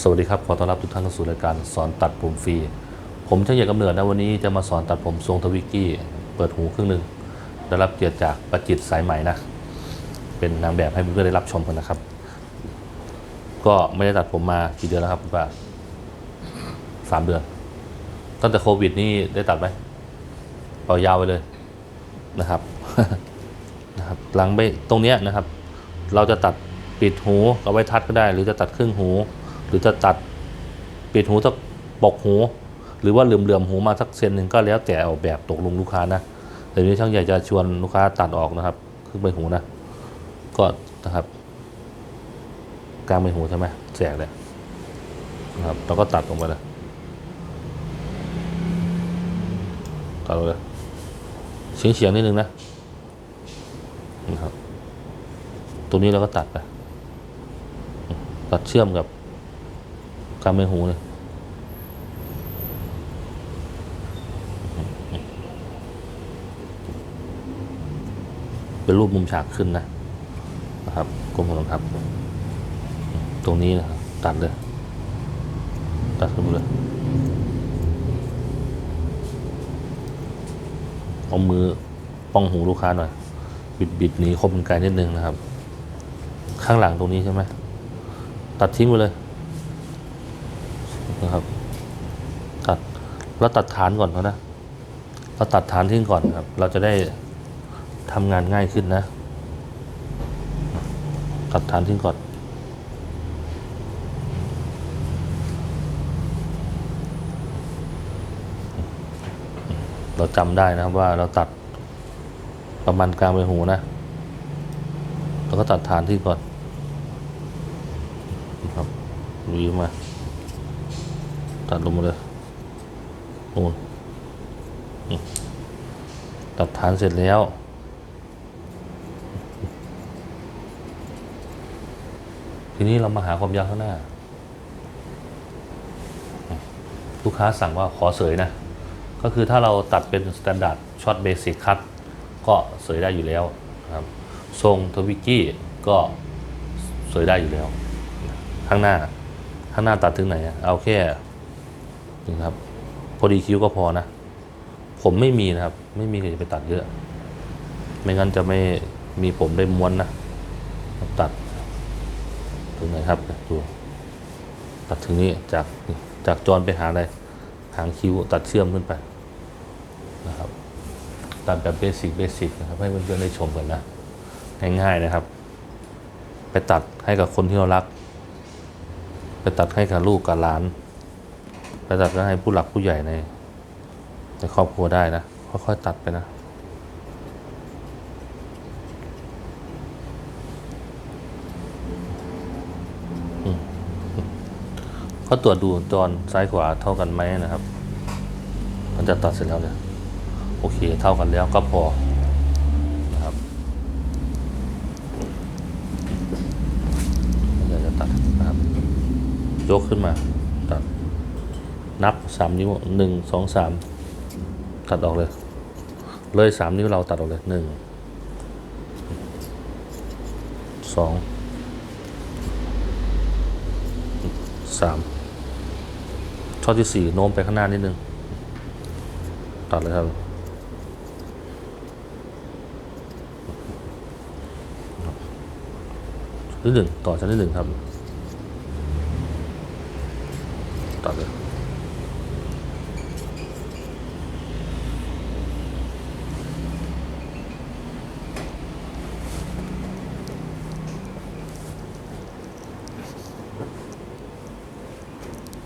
สวัสดีครับ ขอต้อนรับทุกท่านเข้าสู่รายการสอนตัดผมฟรี ผมช่างใหญ่กำเนิดนะวันนี้จะมาสอนตัดผมทรงทวิกกี้ เปิดหูครึ่งหนึ่งได้รับเกียรติจากประจิตสายใหม่นะ เป็นนางแบบให้เพื่อนๆได้รับชมกันนะครับ ก็ไม่ได้ตัดผมมากี่เดือนแล้วครับคุณป้าสามเดือน ตั้งแต่โควิดนี่ได้ตัดไหมเป่ายาวไปเลยนะครับ นะครับหลังไปตรงเนี้ยนะครับ เราจะตัดปิดหูเอาไว้ทัดก็ได้ หรือจะตัดครึ่งหู หรือจะตัดปิดหูสักปกหู หรือว่าเหลื่อมๆหูมาสักเซนหนึ่งก็แล้วแต่เอาแบบตกลงลูกค้านะแต่นี้ช่างใหญ่จะชวนลูกค้าตัดออกนะครับครึ่งใบหูนะก็นะครับกลางใบหูใช่ไหมแสกเลยนะครับเราก็ตัดลงไปเลยตัดลงเลยเฉียงเฉียงนิดนึงนะนะครับตรงนี้เราก็ตัดไปตัดเชื่อมกับ กลางใบหูเลยเป็นรูปมุมฉากขึ้นนะนะครับกลมหัวครับ ตรงนี้นะครับ ตัดเลย ตัดขึ้นเลยเอามือป้องหูลูกค้าหน่อย บิดบิดหนีคมไกลนิดนึงนะครับ ข้างหลังตรงนี้ใช่ไหมตัดทิ้งไปเลย นะครับ ตัดแล้วตัดฐานก่อนเขานะเราตัดฐานทิ้งก่อนครับ เราจะได้ทำงานง่ายขึ้นนะ ตัดฐานทิ้งก่อนเราจำได้นะครับว่าเราตัดประมาณกลางใบหูนะแล้วก็ตัดฐานที่ก่อนนะครับวีมา ตัดลงมาเลยโอ้อืมตัดฐานเสร็จแล้ว ทีนี้เรามาหาความยาวข้างหน้า ลูกค้าสั่งว่าขอเสยนะ ก็คือถ้าเราตัดเป็นสแตนดาร์ดช็อตเบสิกคัตก็เสยได้อยู่แล้วครับ ทรงทวิกกี้ก็เสยได้อยู่แล้ว ข้างหน้า ข้างหน้าตัดถึงไหน เอาแค่ นี่ครับ พอดีคิ้วก็พอนะ ผมไม่มีนะครับ ไม่มีใครจะไปตัดเยอะ ไม่งั้นจะไม่มีผมได้ม้วนนะ ตัดถึงไหนครับดูตัดถึงนี้จากจากจรไปหาอะไรหางคิ้วตัดเชื่อมขึ้นไปนะครับตัดแบบเบสิกเบสิกนะครับ ให้เพื่อนๆได้ชมกันนะง่ายๆนะครับ ไปตัดให้กับคนที่เรารัก ไปตัดให้กับลูกกับหลาน ไปตัดก็ให้ผู้หลักผู้ใหญ่ในในครอบครัวได้นะค่อยๆตัดไปนะก็ตรวจดูจรซ้ายขวาเท่ากันไหมนะครับมันจะตัดเสร็จแล้วเนี่ยโอเคเท่ากันแล้วก็พอนะครับเดี๋ยวจะตัดนะครับยกขึ้นมา นับสามนิ้วหนึ่งสองสามตัดออกเลย เลยสามนิ้วเราตัดออกเลยหนึ่งสองสามช่อที่สี่โน้มไปข้างหน้านิดนึง ตัดเลยครับชั้นที่หนึ่งต่อชั้นที่หนึ่งครับ ตัดเลย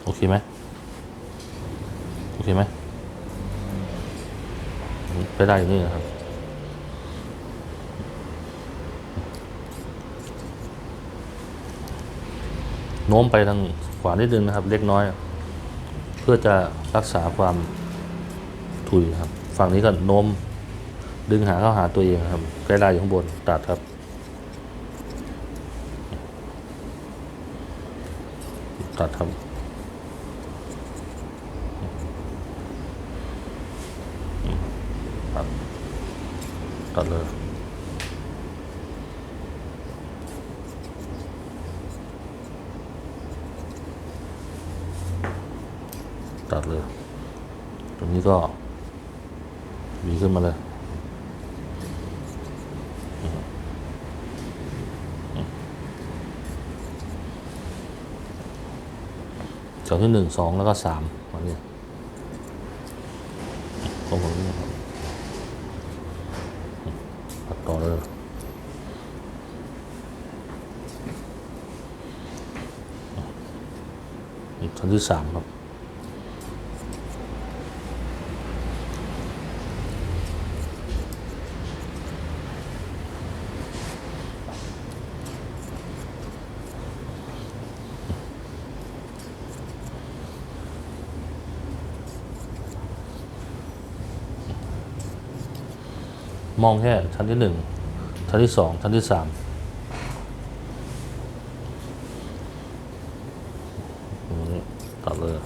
โอ เคไหมโอเคไหมไปได้อย่างนี้นะครับโน้มไปทางขวานิดนึงนะครับ เล็กน้อย เพื่อจะรักษาความถุยครับ ฝั่งนี้ก็โน้มดึงหาเข้าหาตัวเองครับใกล้ลายอยู่ข้างบนตัดครับตัดครับ ตัดเลยตัดเลยตรงนี้ก็หวีขึ้นมาเลยแถวที่หนึ่งสองแล้วก็สามมาเนี่ยตรงผมนี่นะครับตัดต่อเลย ชั้นที่สามครับ มองแค่ชั้นที่หนึ่งชั้นที่สองชั้นที่สาม ตรงนี้ตัดเลย โอ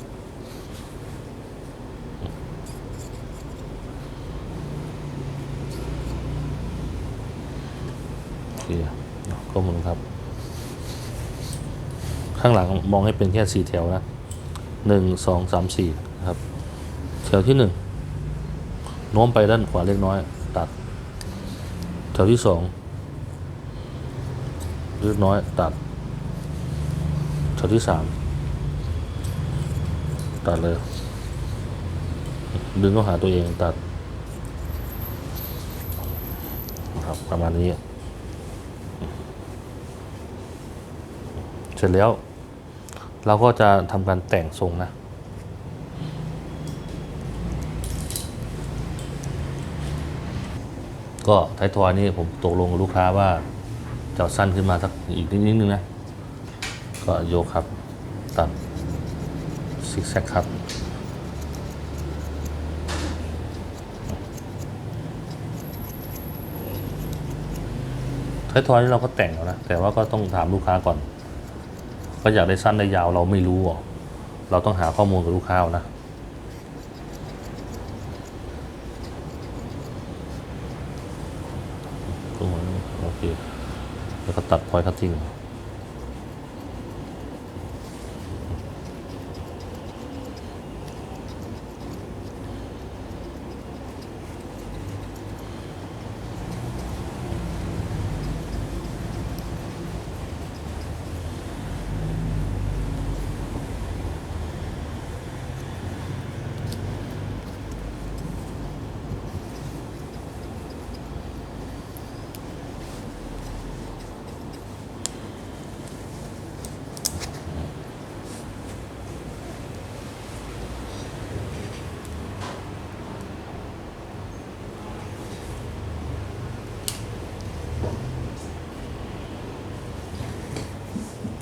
เคก็หมุนครับ ข้างหลังมองให้เป็นแค่สี่แถวนะหนึ่งสองสามสี่นะครับ แถวที่หนึ่งโน้มไปด้านขวาเล็กน้อย ตัด แถวที่สองเล็กน้อยตัด แถวที่สามตัดเลย ดึงเข้าหาตัวเองตัดนะครับประมาณนี้ เสร็จแล้ว เราก็จะทำการแต่งทรงนะ ก็ไทยทอยนี่ผมตกลงกับลูกค้าว่าจะสั้นขึ้นมาสักอีกนิดนึงนะ ก็โยกครับ ตัดซิกแซกครับท้ายทอยนี่เราก็แต่งแล้วนะ แต่ว่าก็ต้องถามลูกค้าก่อน ก็อยากได้สั้นได้ยาวเราไม่รู้เราต้องหาข้อมูลกับลูกค้านะโอเคแล้วก็ตัดพอยคัตติ้ง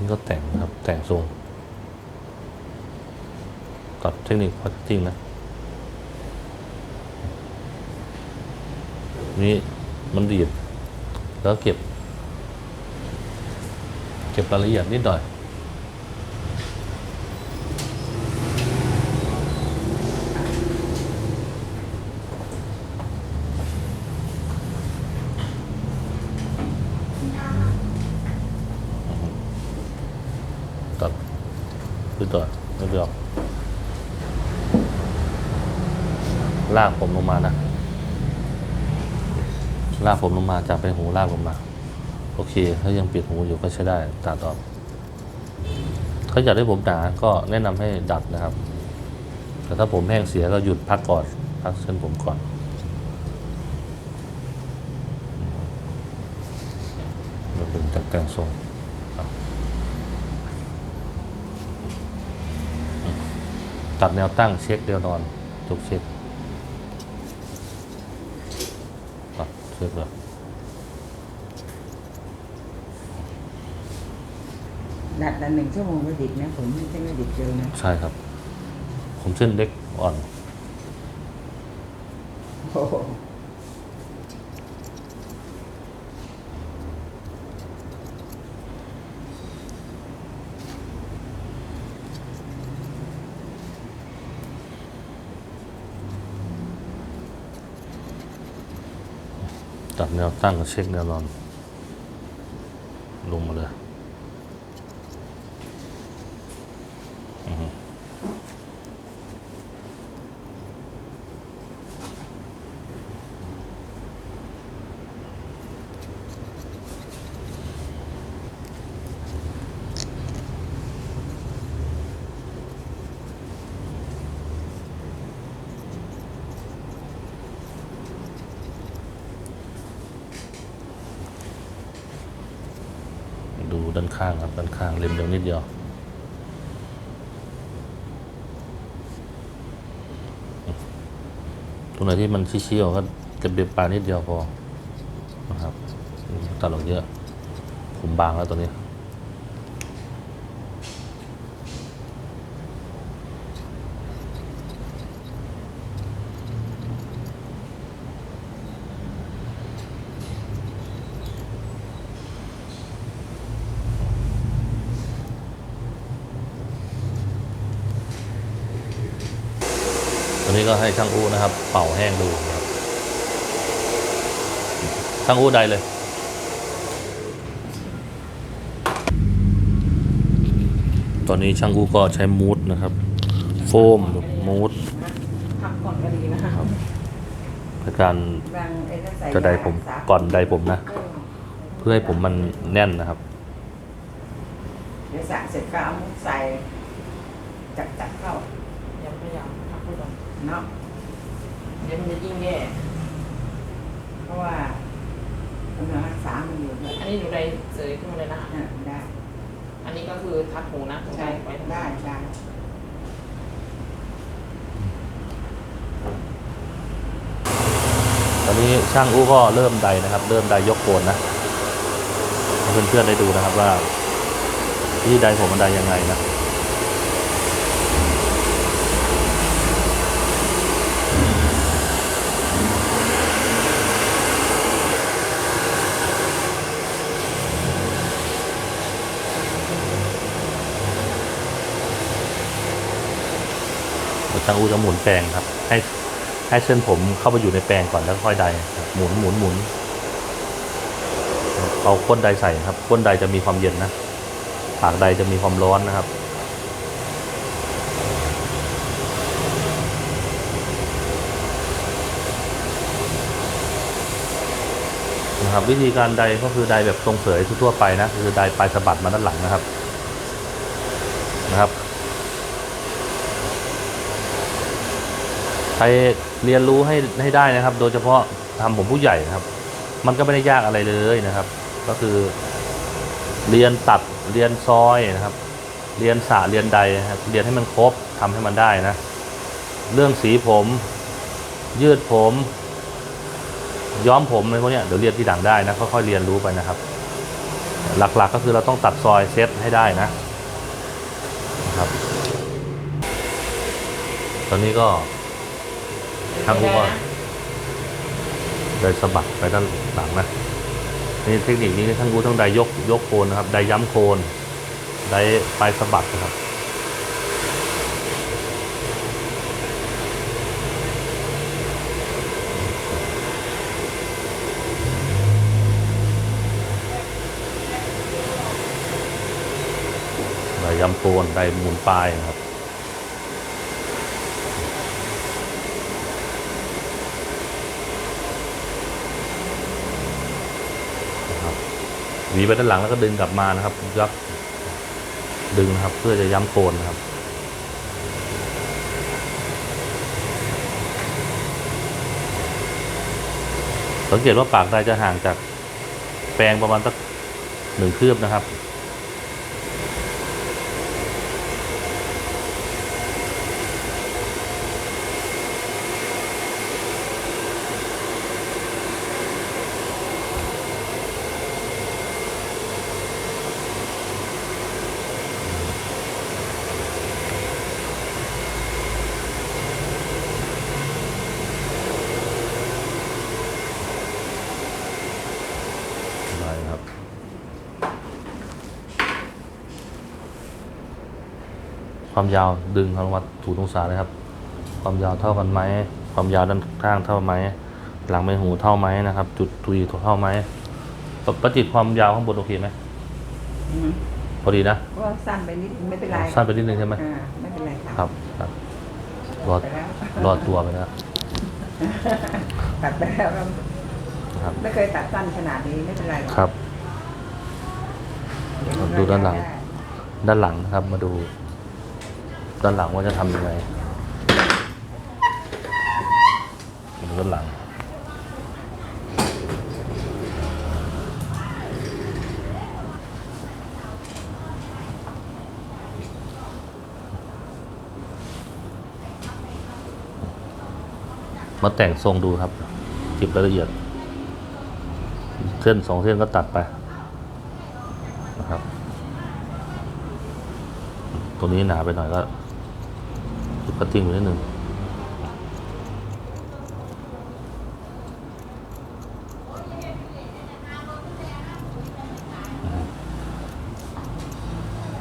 นี่ก็แต่งนะครับ แต่งทรงตัดเทคนิคพัดจิ้งนะนี่มันดีดแล้วเก็บ เก็บรายละเอียดนิดหน่อย ตัดคือต่อไม่เดียว ลากผมลงมานะ ลากผมลงมาจากเป็นหูลากลงมา โอเค ถ้ายังปิดหูอยู่ก็ใช้ได้ตัดออถ้าอยากได้ผมหนาก็แนะนำให้ดัดนะครับ แต่ถ้าผมแห้งเสียก็หยุดพักก่อนพักเส้นผมก่อน เราเป็นจัดแต่งทรงตัดแนวตั้งเช็คเดียวนอนทุกเช็ค ตัดเช็คเลยดัดละหนึ่งชั่วโมงก็ดิบนะผมไม่ใช่ไม่ดิบเร็วนะใช่ครับ ผมเส้นเล็กอ่อน โอ้ แนวตั้งเช็คแนวนอน ลงมาเลยอือฮึ ด้านข้างครับด้านข้างเล็มเดียวนิดเดียวตรงไหนที่มันชี้ๆออกก็เบียบปลานิดเดียวพอนะครับตัดออกเยอะ ผมบางแล้วตัวนี้ ตอนนี้ก็ให้ช่างอู้นะครับ เป่าแห้งดูนะครับช่างอู้ใดเลยตอนนี้ช่างอู้ก็ใช้มูดนะครับ โฟมหรือมูดทำก่อนก็ดีนะครับในการบางไอ้นั่นใส่จะไดผมสาก่อนไดผมนะเออเพื่อให้ผมมันแน่นนะครับเดี๋ยวสระเสร็จก็เอามุกใส่จับจับเข้า เนาะเดี๋ยวมันจะยิ่งแย่เพราะว่ากำลังรักษามันอยู่ด้วยอันนี้หนูได้เสยขึ้นมาเลยนะอะได้อันนี้ก็คือทัดหูนะใช่ไว้ทางได้ได้ตอนนี้ช่างอู้ก็เริ่มไดนะครับ เริ่มไดยกโคนนะให้เพื่อนๆได้ดูนะครับว่าวิธีไดผมมันไดยังไงนะ ทางอูจะหมุนแปรงครับ ให้ให้เส้นผมเข้าไปอยู่ในแปรงก่อนแล้วค่อยไดครับหมุนหมุนหมุนเอาก้นไดใส่ครับก้นไดจะมีความเย็นนะปากไดจะมีความร้อนนะครับนะครับวิธีการไดก็คือไดแบบทรงเสยทั่วไปนะคือไดปลายสะบัดมาด้านหลังนะครับนะครับ ใครเรียนรู้ให้ให้ได้นะครับ โดยเฉพาะทำผมผู้ใหญ่นะครับ มันก็ไม่ได้ยากอะไรเลยนะครับ ก็คือ เรียนตัดเรียนซอยนะครับ เรียนสระเรียนใดนะครับ เรียนให้มันครบทำให้มันได้นะ เรื่องสีผม ยืดผม ย้อมผมอะไรพวกนี้เดี๋ยวเรียนที่หลังได้นะค่อยๆเรียนรู้ไปนะครับ หลักๆก็คือเราต้องตัดซอยเซตให้ได้นะครับ ตอนนี้ก็ ทางหูก่อนไดสะบัดไปด้านหลังนะนี่เทคนิคนี้ท่านรู้ต้องไดยกยกโคนนะครับไดย้ำโคนไดปลายสะบัดนะครับไดย้ำโคนไดหมุนปลายนะครับ หวีไปด้านหลังแล้วก็ดึงกลับมานะครับยับดึงนะครับเพื่อจะย้ำโคนนะครับสังเกตว่าปากไดจะห่างจากแปรงประมาณสักหนึ่งคืบนะครับ ได้ครับ ความยาวดึงเข้ามาถูกองศาเลยครับ ความยาวเท่ากันไหมความยาวด้านข้างเท่าไหมหลังใบหูเท่าไหมนะครับ จุดทุยเท่าไหมปประจิตความยาวข้างบนโอเคไหมอืมพอดีนะก็สั้นไปนิดไม่เป็นไรสั้นไปนิดนึงใช่ไหมอ่าไม่เป็นไรครับครับรอดไปแล้วรอดตัวไปแล้วตัดไปแล้วเรานะครับไม่เคยตัดสั้นขนาดนี้ไม่เป็นไรหอกครับเยวดูด้านหลังได้านหลังนะครับมาดู ด้านหลังว่าจะทำยังไงด้านหลัง มาแต่งทรงดูครับจิบรายละเอียด เส้นสองเส้นก็ตัดไปนะครับ ตัวนี้หนาไปหน่อยก็ กระติ้งไปนิดหนึ่ง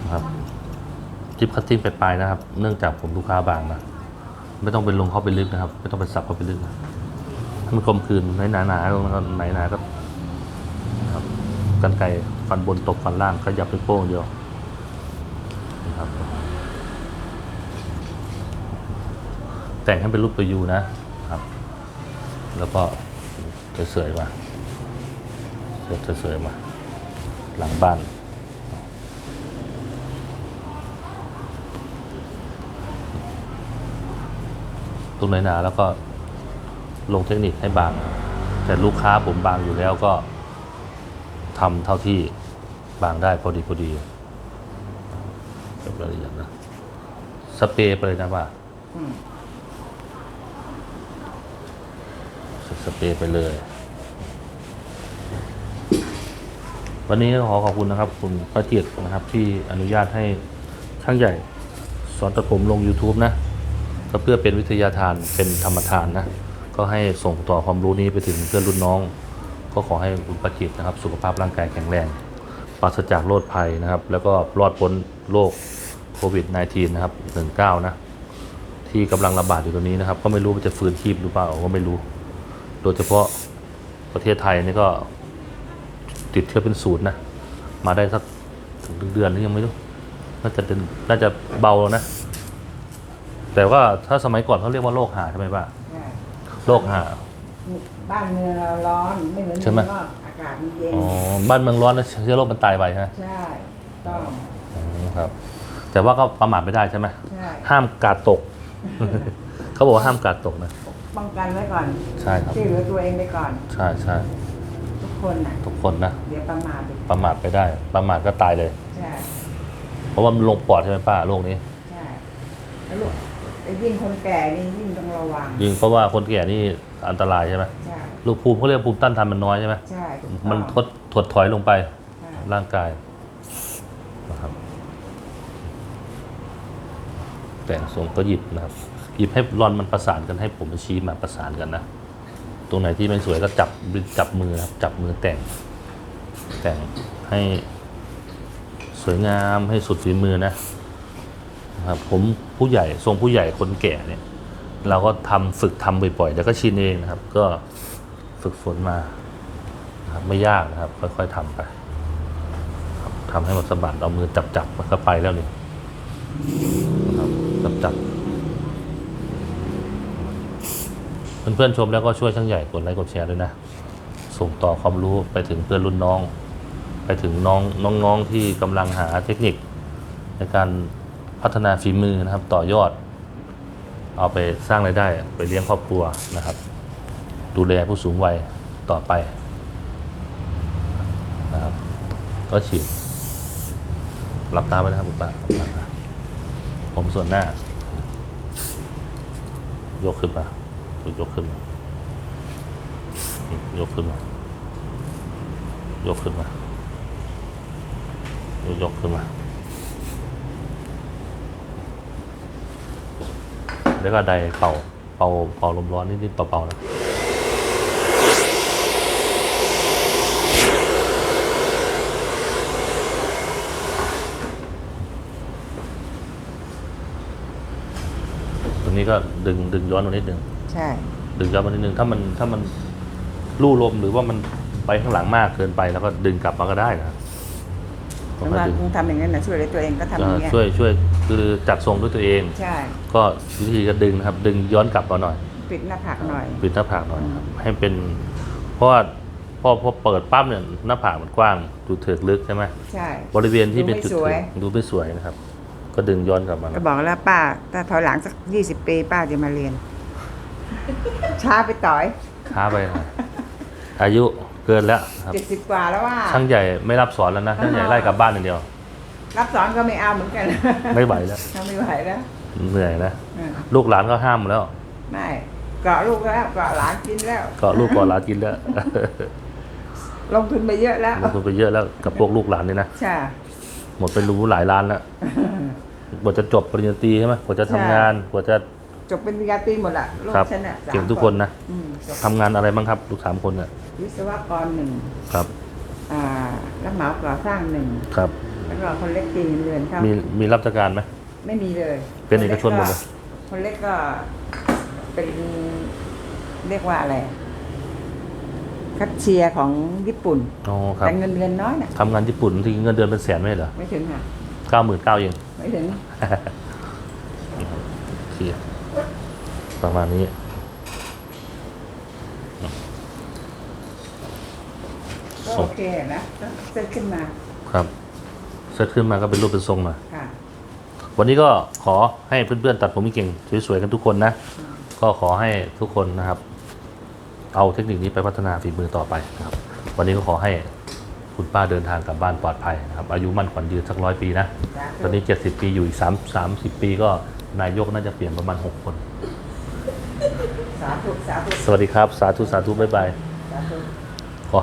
นะครับจิบคัตติ้งไปปลายนะครับ เนื่องจากผมลูกค้าบางนะ ไม่ต้องไปลงเข้าไปลึกนะครับ ไม่ต้องไปสับเข้าไปลึกนะมันกลมกลืนไหนหนาๆลงนะครับไหนหนาก็ครับกันไกฟันบนตกฟันล่างขยับไปโป้งเดียวนะครับ แต่งให้เป็นรูปตัวยูนะครับ แล้วก็เสยๆมาเสยๆมา หลังบ้าน ตรงไหนหนาแล้วก็ลงเทคนิคให้บาง แต่ลูกค้าผมบางอยู่แล้วก็ทำเท่าที่บางได้พอดีพอดีก็บรายละเอียดนะ สเปรย์ไปเลยนะว่า อืม สเปรย์ไปเลย วันนี้ขอขอบคุณนะครับ คุณประเจิตนะครับ ที่อนุญาตให้ช่างใหญ่สอนตัดผมลง YouTube นะ ก็เพื่อเป็นวิทยาทานเป็นธรรมทานนะ ก็ให้ส่งต่อความรู้นี้ไปถึงเพื่อนรุ่นน้อง ก็ขอให้คุณประจิตนะครับ สุขภาพร่างกายแข็งแรงปราศจากโรคภัยนะครับ แล้วก็รอดพ้นโรคโควิด -19 นะครับ 19 นะ ที่กำลังระบาดอยู่ตรงนี้นะครับ ก็ไม่รู้ว่าจะฟื้นชีพหรือเปล่าก็ไม่รู้ โดยเฉพาะประเทศไทยนี่ก็ติดเชื้อเป็นศูนย์นะ มาได้สักถึงเดือนหรือยังไม่รู้น่าจะเป็นน่าจะเบาแล้วนะ แต่ว่าถ้าสมัยก่อนเขาเรียกว่าโรคหาใช่ไหมป้าใช่โรคหา บ้านเมืองเราร้อนไม่เหมือนใช่ไหมเมืองนอกอากาศมันเย็นอ๋อบ้านเมืองร้อนแล้วเชื้อโรคมันตายไปใช่ไหมใช่ต้องอืมครับ แต่ว่าก็ประมาทไม่ได้ใช่ไหมใช่ห้ามกาดตก เขาบอกว่าห้ามกาดตกนะ ป้องกันไว้ก่อนใช่ครับช่วยเหลือตัวเองไปก่อน ใช่ใช่ทุกคนน่ะทุกคนนะเดี๋ยวประมาทอีกประมาทไปได้ ประมาทก็ตายเลย ใช่ เพราะว่ามันลงปอดใช่ไหมป้าโรคนี้ใช่แล้วลูกไอ้ยิ่งคนแก่นี่ยิ่งต้องระวังยิงเพราะว่าคนแก่นี่อันตรายใช่ไหมใช่ลูกภูมิเขาเรียกภูมิต้านทานมันน้อยใช่ไหมใช่ถูกต้องมันทดถดถอยลงไปใช่ร่างกายนะครับแต่งทรงก็หยิบนะครับ หยิบให้รอนมันประสานกันให้ผมชี้มาประสานกันนะ ตรงไหนที่ไม่สวยก็จับจับมือครับจับมือแต่ง แต่งให้สวยงามให้สุดฝีมือนะครับผมผู้ใหญ่ทรงผู้ใหญ่คนแก่เนี่ย เราก็ทำฝึกทำบ่อยๆแล้วก็ชินเองนะครับ ก็ฝึกฝนมานะครับไม่ยากนะครับ ค่อยๆทำไปครับทำให้มันสะบัดเอามือจับๆมันก็ไปแล้วนี่นะครับจับๆ เพื่อนๆชมแล้วก็ช่วยช่างใหญ่กดไลค์กดแชร์ด้วยนะ ส่งต่อความรู้ไปถึงเพื่อนรุ่นน้อง ไปถึงน้องน้องๆที่กำลังหาเทคนิค ในการพัฒนาฝีมือนะครับต่อยอด เอาไปสร้างรายได้ไปเลี้ยงครอบครัวนะครับ ดูแลผู้สูงวัยต่อไปนะครับก็ฉีดหลับตาไปนะครับคุณป้าผมส่วนหน้า ยกขึ้นมา ยกขึ้นมายกขึ้นมายกขึ้นมายกขึ้นมาแล้วก็ไดเป่าเป่าเป่าลมร้อนนิดๆเป่าๆนะตรงนี้ก็ดึงดึงย้อนนิดนึง ใช่ ดึงย้อนมานิดนึงถ้ามันถ้ามันลู่ลมหรือว่ามันไปข้างหลังมากเกินไปแล้วก็ดึงกลับมาก็ได้นะครับสำหรับดึงคงทำอย่างนั้นนะช่วยเหลือตัวเองก็ทำอย่างเงี้ยช่วยช่วยคือจัดทรงด้วยตัวเองใช่ก็วิธีการดึงนะครับ ดึงย้อนกลับมาหน่อย ปิดหน้าผากหน่อย ปิดหน้าผากหน่อยครับ ให้เป็น เพราะว่าพอพอเปิดปั๊บเนี่ยหน้าผากมันกว้างดูเถิกลึกใช่ไหมใช่บริเวณที่เป็นจุดดูไม่สวยเถิกดูไม่สวยนะครับ ก็ดึงย้อนกลับมาก็บอกแล้วป้าถ้าถอยหลังสักยี่สิบปีป้าจะมาเรียน ช้าไปต่อยช้าไปหน่อยอายุเกินแล้วครับ เจ็ดสิบกว่าแล้วว่า ช่างใหญ่ไม่รับสอนแล้วนะ ช่างใหญ่ไล่กลับบ้านอย่างเดียว รับสอนก็ไม่เอาเหมือนกันไม่ไหวแล้ว ทำไม่ไหวแล้วเหนื่อยนะ เออลูกหลานก็ห้ามแล้ว ไม่เกาะลูกแล้วเกาะหลานกินแล้ว ก็ลูกก่อนหลานกินแล้วลงทุนไปเยอะแล้วลงทุนไปเยอะแล้วกับพวกลูกหลานนี่นะ ใช่ หมดไปรู้หลายล้านแล้ว กว่าจะจบปริญญาตรีใช่ไหมกว่าจะทำงาน กว่าจะ จบเป็นปริญญาตรีหมดละลูกครับฉันอะสามเก่งทุกคนนะ อืมจบทำงานอะไรบ้างครับลูกสามคนเนี่ยวิศวกรหนึ่งครับอ่ารับเหมาก่อสร้างหนึ่งครับ แล้วก็คนเล็กตีเรือนเขามีมีรับราชการไหม ไม่มีเลยเป็นเอกชนหมดเลย คนเล็กก็เป็นเรียกว่าอะไรคัดเชียร์ของญี่ปุ่น อ๋อครับแต่เงินเดือนน้อยน่ะ ทำงานญี่ปุ่นที่เงินเดือนเป็นแสนไม่ใช่เหรอไม่ถึงค่ะ เก้าหมื่นเก้าเอง ไม่ถึง โอเค ประมาณนี้ ก็โอเคนะก็เซ็ตขึ้นมาครับเซตขึ้นมาก็เป็นรูปเป็นทรงมาค่ะ วันนี้ก็ขอให้เพื่อนๆตัดผมเก่งสวยๆกันทุกคนนะก็ขอให้ทุกคนนะครับ เอาเทคนิคนี้ไปพัฒนาฝีมือต่อไปนะครับ วันนี้ก็ขอให้คุณป้าเดินทางกลับบ้านปลอดภัยนะครับ อายุมั่นขวัญยืนสักร้อยปีนะสาธุตอนนี้ 70 ปีอยู่อีก3 30 ปีก็นายกน่าจะเปลี่ยนประมาณ 6 คน สาธุสาธุสวัสดีครับ สาธุ สาธุ บ๊ายบาย สาธุ